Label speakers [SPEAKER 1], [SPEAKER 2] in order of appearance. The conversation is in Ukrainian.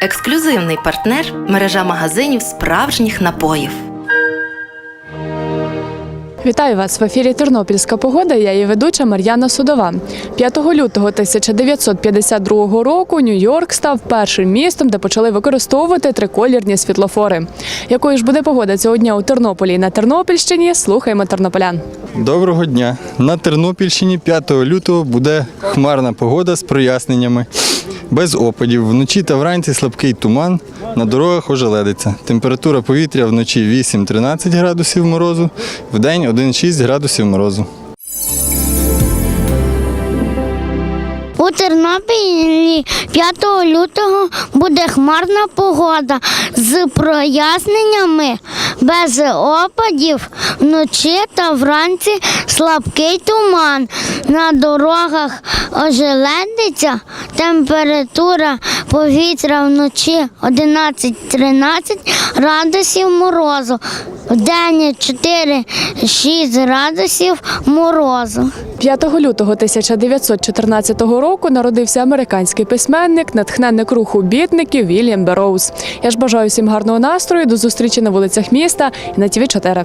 [SPEAKER 1] Ексклюзивний партнер мережа магазинів справжніх напоїв.
[SPEAKER 2] Вітаю вас в ефірі Тернопільська погода. Я її ведуча Мар'яна Судова. 5 лютого 1952 року Нью-Йорк став першим містом, де почали використовувати триколірні світлофори. Якою ж буде погода цього дня у Тернополі і на Тернопільщині? Слухаємо тернополян.
[SPEAKER 3] Доброго дня. На Тернопільщині 5 лютого буде хмарна погода з проясненнями. Без опадів. Вночі та вранці слабкий туман, на дорогах ожеледиться. Температура повітря вночі 8-13 градусів морозу, вдень 1-6 градусів морозу.
[SPEAKER 4] У Тернопілі 5 лютого буде хмарна погода з проясненнями без опадів вночі та вранці слабкий туман. На дорогах ожеледиться температура повітря вночі 11-13 градусів морозу. Вдень 4-6 градусів морозу.
[SPEAKER 2] 5 лютого 1914 року народився американський письменник, натхненник руху бітників Вільям Бероуз. Я ж бажаю всім гарного настрою. До зустрічі на вулицях міста і на ТВ 4